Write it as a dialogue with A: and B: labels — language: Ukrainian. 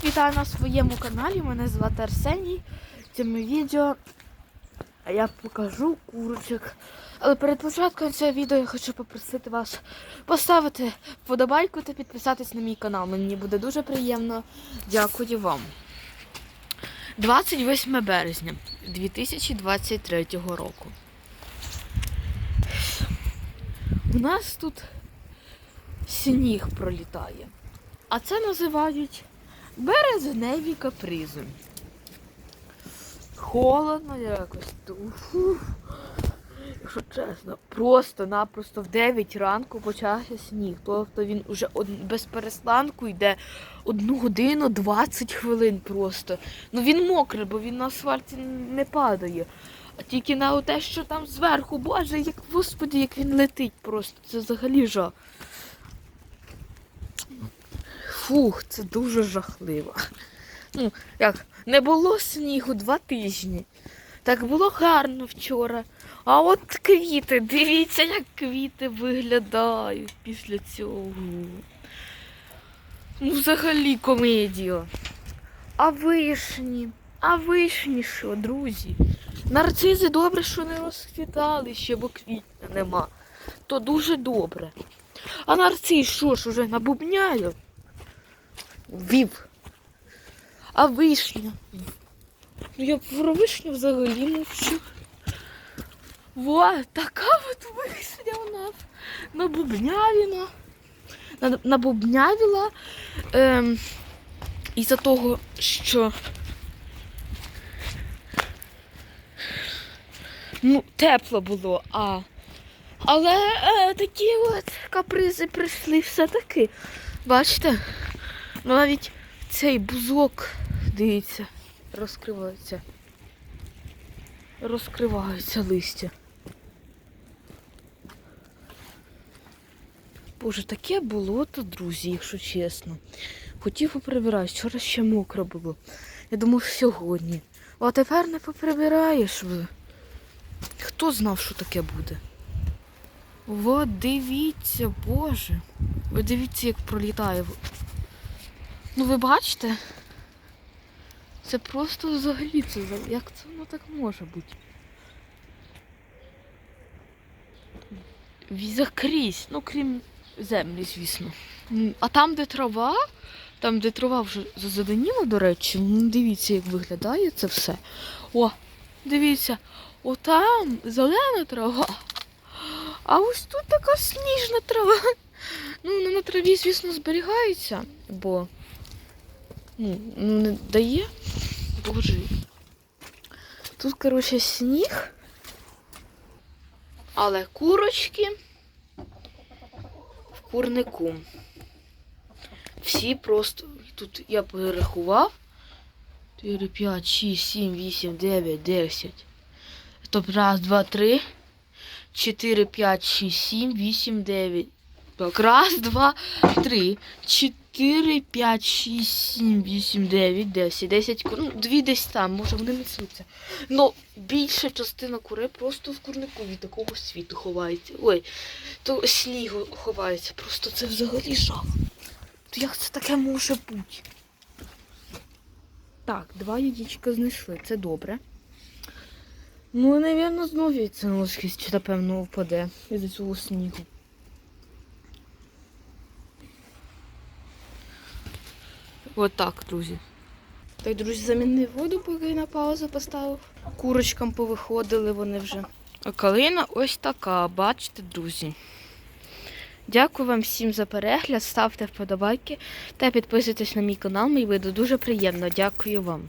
A: Всіх вітаю на своєму каналі. Мене звати Арсеній. В цьому відео я покажу курочок. Але перед початком цього відео я хочу попросити вас поставити вподобайку та підписатись на мій канал. Мені буде дуже приємно. Дякую вам. 28 березня 2023 року. У нас тут сніг пролітає. А це називають березневі капризи. Холодно якось. ту- Якщо чесно, просто-напросто в 9 ранку почався сніг. Тобто він од- без перестанку йде одну годину 20 хвилин просто. Ну він мокрий, бо він на асфальті не падає. А тільки на те, що там зверху, боже, як господи, як він летить просто. Це взагалі жах. Фух, це дуже жахливо. Ну, як, не було снігу два тижні. Так було гарно вчора. А от квіти, дивіться, як квіти виглядають після цього. Ну, взагалі комедія. А вишні? А вишні що, друзі? Нарцизи добре, що не розквітали ще, бо квітня нема. То дуже добре. А нарцис що ж уже набубняє? Вів. А вишня? Ну я про вишню взагалі мовчу. Во, така от вишня у нас набубнявіна. Набубнявіла ем, із-за того, що ну, тепло було, а але е, такі от капризи прийшли все-таки. Бачите? Ну, навіть цей бузок, дивіться, розкривається. Розкриваються листя. Боже, таке болото, друзі, якщо чесно. Хотів поприбирати, вчора ще мокро було. Я думав сьогодні. А тепер не поприбираєш. Хто знав, що таке буде? От дивіться, боже. Ви дивіться, як пролітає. Ну ви бачите? Це просто взагалі це як це воно так може бути? Закрізь, ну крім землі, звісно. А там, де трава, там, де трава вже зазеленіла, до речі, ну дивіться, як виглядає це все. О, дивіться, отам зелена трава. А ось тут така сніжна трава. Ну, вона на траві, звісно, зберігається, бо ну, ну, не дає. Боже. Тут, коротше, сніг. Але курочки в курнику. Всі просто. Тут я перерахував. 4, 5, 6, 7, 8, 9, 10. Тобто раз, два, три. 4, 5, 6, 7, 8, 9. Так, раз, два, три, чотири, п'ять, шість, сім, вісім, дев'ять, десять, десять кур. Ну, дві десь там, може вони несуться. Ну, більша частина курей просто в курнику від такого світу ховається. Ой, то снігу ховається. Просто це взагалі жах. То як це таке може бути? Так, два яєчка знайшли, це добре. Ну, напевно, знову ця ложкість, напевно, впаде із цього снігу. От так, друзі. Так, друзі, замінив воду, поки на паузу поставив. Курочкам повиходили вони вже. А калина ось така, бачите, друзі. Дякую вам всім за перегляд. Ставте вподобайки та підписуйтесь на мій канал. Мені буде дуже приємно. Дякую вам.